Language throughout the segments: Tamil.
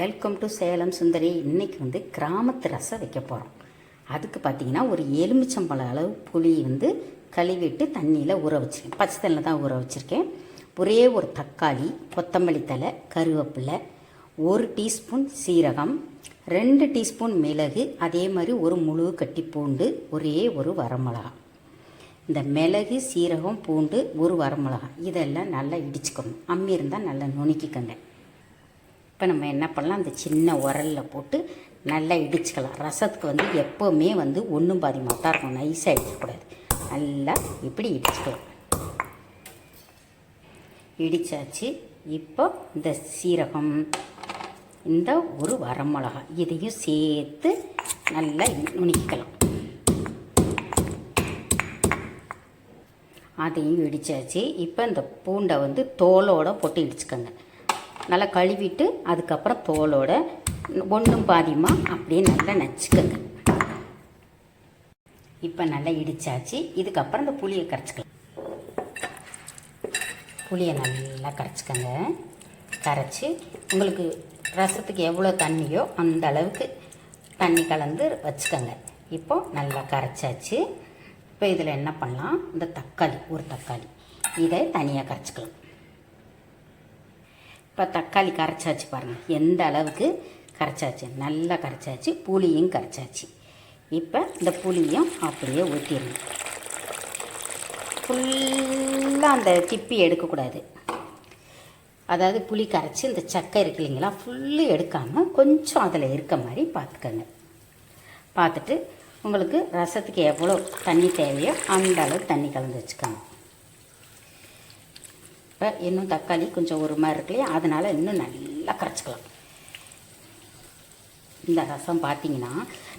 வெல்கம் டு சேலம் சுந்தரி. இன்றைக்கி வந்து கிராமத்து ரசம் வைக்க போகிறோம் அதுக்கு பார்த்தீங்கன்னா ஒரு எலுமிச்சம்பழம் அளவு புளி வந்து கழுவிட்டு தண்ணியில் ஊற வச்சுருக்கேன். பச்சை தண்ணியில் தான் ஊற வச்சுருக்கேன். ஒரே ஒரு தக்காளி கொத்தமல்லி தலை கருவேப்பிலை ஒரு டீஸ்பூன் சீரகம் ரெண்டு டீஸ்பூன் மிளகு அதே மாதிரி ஒரு முழு கட்டி பூண்டு ஒரே ஒரு வரமிளகா இந்த மிளகு சீரகம் பூண்டு ஒரு வரமிளகா இதெல்லாம் நல்லா இடிச்சுக்கணும். அம்மி இருந்தால் நல்லா நுணுக்கிக்கங்க. இப்போ நம்ம என்ன பண்ணலாம்? அந்த சின்ன உரலில் போட்டு நல்லா இடிச்சுக்கலாம். ரசத்துக்கு வந்து எப்போவுமே வந்து ஒன்றும் பாதி தான் இருக்கும். நைஸாக இடிக்கக்கூடாது. நல்லா இப்படி இடிச்சுக்கலாம். இடித்தாச்சு இப்போ இந்த சீரகம் இந்த ஒரு வரமிளகா இதையும் சேர்த்து நல்லா நுணுக்கிக்கலாம். அதையும் இடித்தாச்சு இப்போ இந்த பூண்டை வந்து தோலோடு போட்டு இடிச்சுக்கோங்க. நல்லா கழுவிட்டு அதுக்கப்புறம் தோலோட ஒன்றும் பாதியமாக அப்படியே நல்லா நச்சுக்கோங்க. இப்போ நல்லா இடித்தாச்சு இதுக்கப்புறம் இந்த புளியை கரைச்சிக்கலாம். புளியை நல்லா கரைச்சிக்கோங்க. கரைச்சி உங்களுக்கு ரசத்துக்கு எவ்வளோ தண்ணியோ அந்த அளவுக்கு தண்ணி கலந்து வச்சுக்கோங்க. இப்போ நல்லா கரைச்சாச்சு. இப்போ இதில் என்ன பண்ணலாம்? இந்த தக்காளி ஒரு தக்காளி. இதை தனியாக கரைச்சிக்கலாம். இப்போ தக்காளி கரைச்சாச்சு பாருங்கள் எந்த அளவுக்கு கரைச்சாச்சு? நல்லா கரைச்சாச்சு. புளியும் கரைச்சாச்சு. இப்போ இந்த புளியும் அப்படியே ஊற்றிடணும் ஃபுல்லாக அந்த திப்பி எடுக்கக்கூடாது. அதாவது புளி கரைச்சி இந்த சக்கை இருக்கு இல்லைங்களா? ஃபுல்லு எடுக்காமல் கொஞ்சம் அதில் இருக்க மாதிரி பார்த்துக்கோங்க பார்த்துட்டு உங்களுக்கு ரசத்துக்கு எவ்வளோ தண்ணி தேவையோ அந்த அளவு தண்ணி கலந்து வச்சுக்கோங்க. இப்போ இன்னும் தக்காளி கொஞ்சம் ஒரு மாதிரி இருக்கு இல்லையா? அதனால் இன்னும் நல்லா கரைச்சிக்கலாம். இந்த ரசம் பார்த்தீங்கன்னா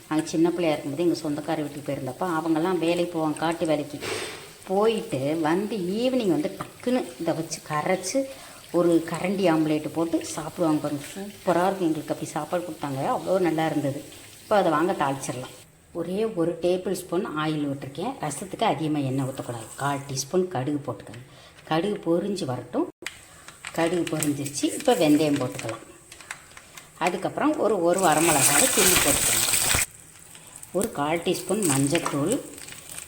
நாங்கள் சின்ன பிள்ளையா இருக்கும்போது எங்கள் சொந்தக்கார வீட்டுக்கு போயிருந்தப்போ அவங்கெல்லாம் வேலைக்கு போவாங்க காட்டு வேலைக்கு. போயிட்டு வந்து ஈவினிங் வந்து டக்குன்னு இதை வச்சு கரைச்சி ஒரு கரண்டி ஆம்லேட்டு போட்டு சாப்பிடுவாங்க பாருங்க. சூப்பராக இருக்கும். எங்களுக்கு அப்படி சாப்பாடு கொடுத்தாங்க. அவ்வளோ நல்லா இருந்தது. இப்போ அதை வாங்க தாளிச்சிடலாம். ஒரே ஒரு டேபிள் ஸ்பூன் ஆயில் விட்டுருக்கேன். ரசத்துக்கு அதிகமாக எண்ணெய் ஊற்றக்கூடாது கால் டீஸ்பூன் கடுகு போட்டுக்கோங்க. கடுகு பொரிஞ்சு வரட்டும். கடுகு பொரிஞ்சிருச்சு. இப்போ வெந்தயம் போட்டுக்கலாம். அதுக்கப்புறம் ஒரு ஒரு வரமிளகாவை கிள்ளி போட்டுக்கணும் ஒரு கால் டீஸ்பூன் மஞ்சத்தூள்.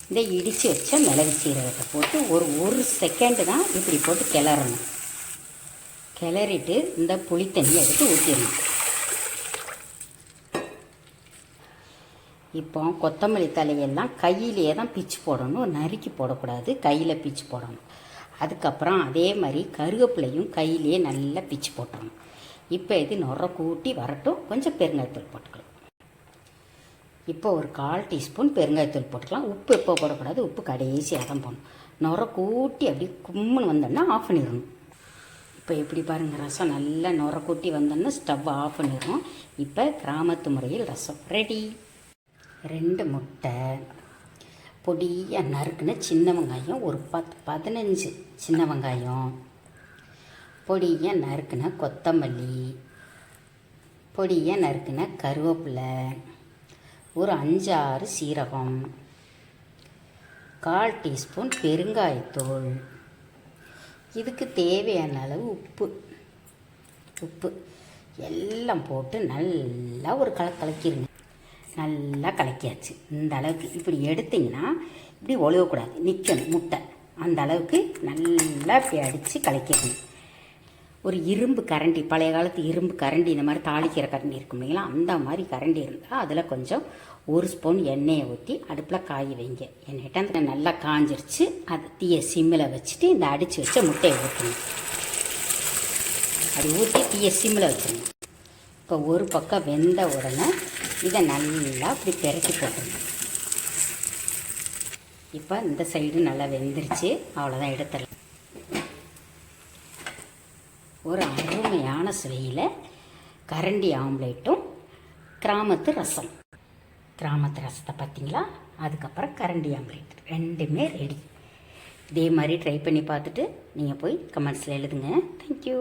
இந்த இடித்து வச்ச மிளகு சீரகத்தை போட்டு ஒரு ஒரு செகண்டு தான் இப்படி போட்டு கிளறணும். கிளறிட்டு இந்த புளி தண்ணி எடுத்து ஊற்றிடணும் இப்போ கொத்தமல்லி தலையெல்லாம் கையிலேயே தான் பிச்சு போடணும். நறுக்கி போடக்கூடாது. கையில் பிச்சு போடணும். அதுக்கப்புறம் அதே மாதிரி கருவேப்பிலையும் கையிலேயே நல்லா பிச்சு போட்டுறணும் இப்போ இது நுர கூட்டி வரட்டும். கொஞ்சம் பெருங்காயத்தூள் போட்டுக்கலாம். இப்போ ஒரு கால் டீஸ்பூன் பெருங்காயத்தூள் போட்டுக்கலாம். உப்பு எப்போ போடக்கூடாது? உப்பு கடைசியாக தான் போடணும். நுர கூட்டி அப்படி கும்முன்னு வந்தோன்னா ஆஃப் பண்ணிடணும். இப்போ எப்படி பாருங்கள் ரசம் நல்லா நுர கூட்டி வந்தோன்னா ஸ்டவ் ஆஃப் பண்ணிடணும். இப்போ கிராமத்து முறையில் ரசம் ரெடி. ரெண்டு முட்டை. பொடியாக நறுக்குன சின்ன வெங்காயம் ஒரு பத்து பதினஞ்சு சின்ன வெங்காயம். பொடியாக நறுக்குன கொத்தமல்லி. பொடியாக நறுக்குன கருவேப்பிலை. ஒரு அஞ்சாறு சீரகம். கால் டீஸ்பூன் பெருங்காயத்தூள். இதுக்கு தேவையான அளவு உப்பு. உப்பு. எல்லாம் போட்டு நல்லா ஒரு கல நல்லா கலக்கியாச்சு. இந்த அளவுக்கு இப்படி எடுத்திங்கன்னா இப்படி ஒழுகக்கூடாது. நிற்கணும் முட்டை. அந்த அளவுக்கு நல்லா இப்படி அடித்து கலக்கிடணும். ஒரு இரும்பு கரண்டி பழைய காலத்து இரும்பு கரண்டி இந்த மாதிரி தாளிக்கிற கரண்டி இருக்கும் இல்லைங்களா? அந்த மாதிரி கரண்டி இருந்தால் அதில் கொஞ்சம் ஒரு ஸ்பூன் எண்ணெயை ஊற்றி அடுப்பில் காய வைங்க. எண்ணெய்ட்டு அந்த நல்லா காஞ்சிருச்சு. அது தீய சிம்மில் வச்சுட்டு இந்த அடித்து வச்ச முட்டையை ஊற்றணும் அது ஊற்றி தீய சிம்மில் வச்சிடணும். இப்போ ஒரு பக்கம் வெந்த உடனே இதை நல்லா இப்படி பெரட்டி போட்டுருங்க. இப்போ இந்த சைடு நல்லா வெந்துருச்சு. அவ்வளோதான் எடுத்துடலாம். ஒரு அருமையான சுவையில் கரண்டி ஆம்லேட்டும் கிராமத்து ரசம். கிராமத்து ரசத்தை பார்த்தீங்களா அதுக்கப்புறம் கரண்டி ஆம்லேட். ரெண்டுமே ரெடி இதே மாதிரி ட்ரை பண்ணி பார்த்துட்டு நீங்கள் போய் கமெண்ட்ஸில் எழுதுங்க. தேங்க்யூ